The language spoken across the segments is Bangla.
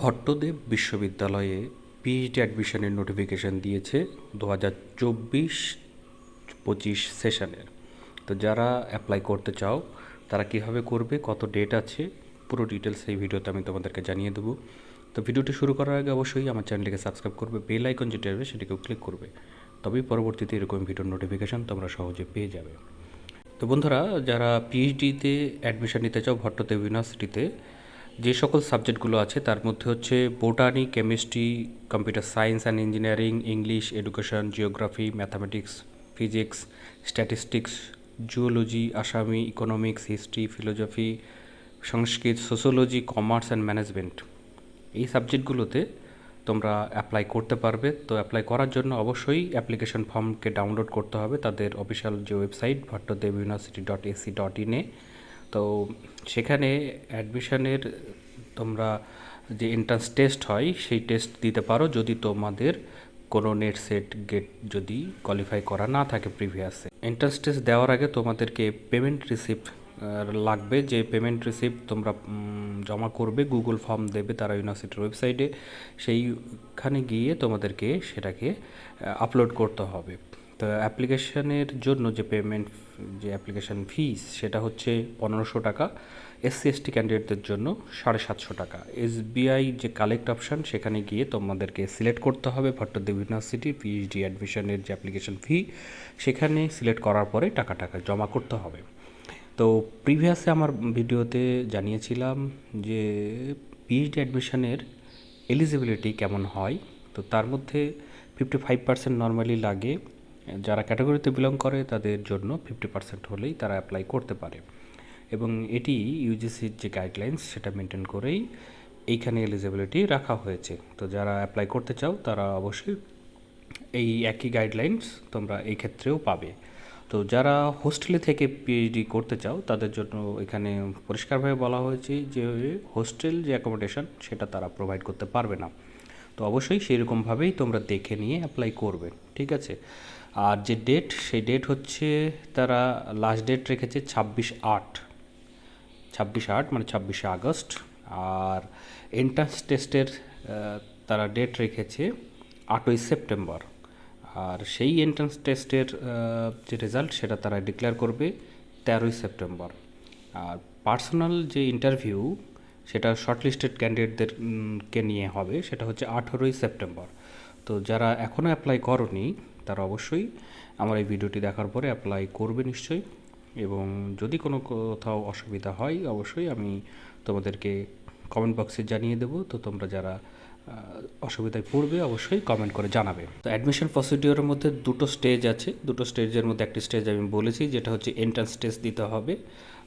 ভট্টদেব বিশ্ববিদ্যালয়ে পিএইচডি অ্যাডমিশনের নোটিফিকেশান দিয়েছে দু হাজার চব্বিশ পঁচিশ সেশনের তো যারা অ্যাপ্লাই করতে চাও, তারা কীভাবে করবে, কত ডেট আছে, পুরো ডিটেলস এই ভিডিওতে আমি তোমাদেরকে জানিয়ে দেবো। তো ভিডিওটি শুরু করার আগে অবশ্যই আমার চ্যানেলটিকে সাবস্ক্রাইব করবে বেল আইকন যেটা আসবে সেটিকেও ক্লিক করবে। তবেই পরবর্তীতে এরকম ভিডিওর নোটিফিকেশান তোমরা সহজে পেয়ে যাবে। তো বন্ধুরা, যারা পিএইচডিতে অ্যাডমিশন নিতে চাও, ভট্টদেব ইউনিভার্সিটিতে যে সকল সাবজেক্টগুলো আছে, তার মধ্যে হচ্ছে botany, chemistry, computer science and engineering, English, education, geography, mathematics, physics, statistics, zoology, Assamese, economics, history, philosophy, Sanskrit sociology commerce and management. এই সাবজেক্টগুলোতে তোমরা অ্যাপ্লাই করতে পারবে। তো অ্যাপ্লাই করার জন্য অবশ্যই অ্যাপ্লিকেশন ফর্মকে ডাউনলোড করতে হবে। তাদের অফিসিয়াল যে website, Bhattadev university dot AC dot ইনে তো সেখানে অ্যাডমিশনের তোমরা যে এন্ট্রান্স টেস্ট হয়, সেই টেস্ট দিতে পারো যদি তোমাদের কোনো নেট সেট গেট যদি কোয়ালিফাই করা না থাকে প্রিভিয়াসে এন্ট্রান্স টেস্ট দেওয়ার আগে তোমাদেরকে পেমেন্ট রিসিপ্ট লাগবে। যে পেমেন্ট রিসিপ্ট তোমরা জমা করবে গুগল ফর্ম দেবে তারা ইউনিভার্সিটির ওয়েবসাইটে সেইখানে গিয়ে তোমাদেরকে সেটাকে আপলোড করতে হবে। তো অ্যাপ্লিকেশনের জন্য যে পেমেন্ট যে অ্যাপ্লিকেশন ফিস সেটা হচ্ছে পনেরোশো টাকা। এসসি এসটি ক্যান্ডিডেটদের জন্য সাড়ে সাতশো টাকা। এসবিআই যে কালেক্ট অপশান সেখানে গিয়ে তোমাদেরকে সিলেক্ট করতে হবে। ভট্টদেব ইউনিভার্সিটি পিএইচডি অ্যাডমিশনের যে অ্যাপ্লিকেশন ফি সেখানে সিলেক্ট করার পরে টাকা টাকা জমা করতে হবে। তো প্রিভিয়াসে আমার ভিডিওতে জানিয়েছিলাম যে পিএইচডি অ্যাডমিশনের এলিজিবিলিটি কেমন হয়? তো তার মধ্যে ফিফটি ফাইভ পার্সেন্ট নর্মালি লাগে। যারা ক্যাটাগরিতে বিলং করে, তাদের জন্য ফিফটি পার্সেন্ট হলেই তারা অ্যাপ্লাই করতে পারে। এবং এটি ইউজিসির যে গাইডলাইন্স সেটা মেনটেন করেই এইখানে এলিজিবিলিটি রাখা হয়েছে। তো যারা অ্যাপ্লাই করতে চাও, তারা অবশ্যই এই একই গাইডলাইন্স তোমরা এই ক্ষেত্রেও পাবে। তো যারা হোস্টেলে থেকে পিএইচডি করতে চাও, তাদের জন্য এখানে পরিষ্কারভাবে বলা হয়েছে যে হোস্টেল যে অ্যাকোমোডেশন সেটা তারা প্রোভাইড করতে পারবে না। তো অবশ্যই সেরকমভাবেই তোমরা দেখে নিয়ে অ্যাপ্লাই করবে, ঠিক আছে? আর যে ডেট সেই ডেট হচ্ছে তারা লাস্ট ডেট রেখেছে ছাব্বিশ আট। ছাব্বিশ আট মানে ছাব্বিশে আগস্ট। আর এন্ট্রান্স টেস্টের তারা ডেট রেখেছে আটই সেপ্টেম্বর। আর সেই এন্ট্রান্স টেস্টের যে রেজাল্ট সেটা তারা ডিক্লেয়ার করবে তেরোই সেপ্টেম্বর। আর পার্সোনাল যে ইন্টারভিউ সেটা শর্টলিস্টেড ক্যান্ডিডেটদের উম, নিয়ে হবে সেটা হচ্ছে আঠেরোই সেপ্টেম্বর। তো যারা এখনও অ্যাপ্লাই করনি তারা অবশ্যই আমার এই ভিডিওটি দেখার পরে অ্যাপ্লাই করবে নিশ্চয়ই। এবং যদি কোনো কোথাও অসুবিধা হয় অবশ্যই আমি তোমাদেরকে কমেন্ট বক্সে জানিয়ে দেবো। তো তোমরা যারা অসুবিধায় পড়বে অবশ্যই কমেন্ট করে জানাবে। তো অ্যাডমিশন প্রসিডিওরের মধ্যে দুটো স্টেজ আছে। দুটো স্টেজের মধ্যে একটি স্টেজ আমি বলেছি যেটা হচ্ছে এন্ট্রান্স টেস্ট দিতে হবে।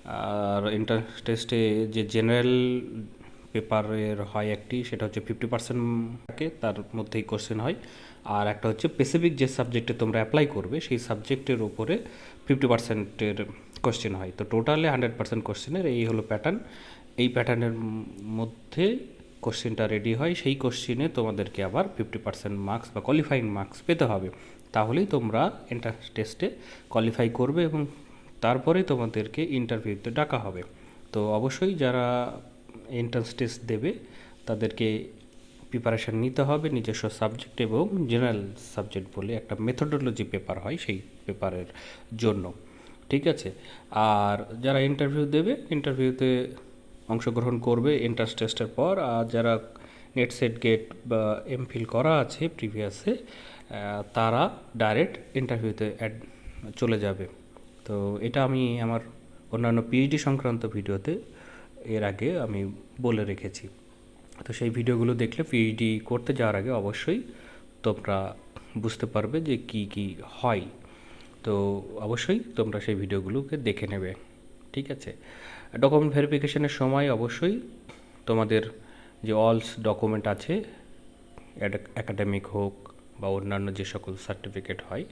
আর এন্ট্রান্স টেস্টে যে জেনারেল পেপারের হয় একটি, সেটা হচ্ছে ফিফটি পার্সেন্ট থাকে তার মধ্যেই কোশ্চেন হয়। আর একটা হচ্ছে স্পেসিফিক যে সাবজেক্টে তোমরা অ্যাপ্লাই করবে, সেই সাবজেক্টের উপরে ফিফটি পার্সেন্টের কোশ্চেন হয়। তো টোটালে হান্ড্রেড পার্সেন্ট কোশ্চেনের এই হলো প্যাটার্ন এই প্যাটার্নের মধ্যে কোশ্চেনটা রেডি হয়, সেই কোশ্চেনে তোমাদেরকে আবার ফিফটি পার্সেন্ট মার্কস বা কোয়ালিফাইং মার্কস পেতে হবে। তাহলেই তোমরা এন্ট্রান্স টেস্টে কোয়ালিফাই করবে এবং তারপরেই তোমাদেরকে ইন্টারভিউতে ডাকা হবে। তো অবশ্যই যারা এন্ট্রান্স টেস্ট দেবে, তাদেরকে প্রিপারেশান নিতে হবে। নিজস্ব সাবজেক্ট এবং জেনারেল সাবজেক্ট বলে একটা মেথোডোলজি পেপার হয় সেই পেপারের জন্য। ঠিক আছে? আর যারা ইন্টারভিউ দেবে ইন্টারভিউতে অংশগ্রহণ করবে এন্ট্রান্স টেস্টের পর। আর যারা নেট সেট গেট বা এমফিল করা আছে প্রিভিয়াসে তারা ডাইরেক্ট ইন্টারভিউতে অ্যাড চলে যাবে। তো এটা আমি আমার অন্যান্য পিএইচডি সংক্রান্ত ভিডিওতে এর আগে আমি বলে রেখেছি। তো সেই ভিডিওগুলো দেখলে পিএইচডি করতে যাওয়ার আগে অবশ্যই তোমরা বুঝতে পারবে যে কি কি হয়। তো অবশ্যই তোমরা সেই ভিডিওগুলোকে দেখে নেবে, ঠিক আছে? ডকুমেন্ট ভেরিফিকেশনের সময় অবশ্যই তোমাদের যে অলস ডকুমেন্ট আছে একাডেমিক হোক বা অন্যান্য যে সকল সার্টিফিকেট হয়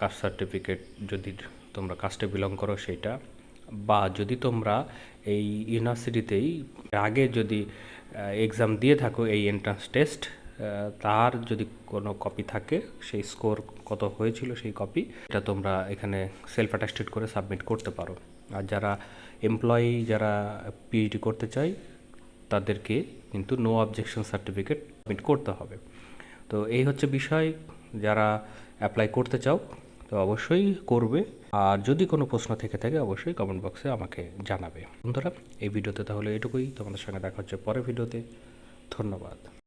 কাস্ট সার্টিফিকেট যদি তোমরা কাস্টে বিলং করো সেইটা বা যদি তোমরা এই ইউনিভার্সিটিতেই আগে যদি এক্সাম দিয়ে থাকো এই এন্ট্রান্স টেস্ট তার যদি কোনো কপি থাকে, সেই স্কোর কত হয়েছিল সেই কপি এটা তোমরা এখানে সেলফ অ্যাটাস্টেড করে সাবমিট করতে পারো। আর যারা এমপ্লয়ি যারা পিএইচডি করতে চায়, তাদেরকে কিন্তু নো অবজেকশন সার্টিফিকেট সাবমিট করতে হবে। তো এই হচ্ছে বিষয়, যারা অ্যাপ্লাই করতে চাও তো অবশ্যই করবে। আর যদি কোনো প্রশ্ন থেকে থাকে, অবশ্যই কমেন্ট বক্সে আমাকে জানাবে। বন্ধুরা, এই ভিডিওতে তাহলে এটুকুই। তোমাদের সঙ্গে দেখা হচ্ছে পরের ভিডিওতে। ধন্যবাদ।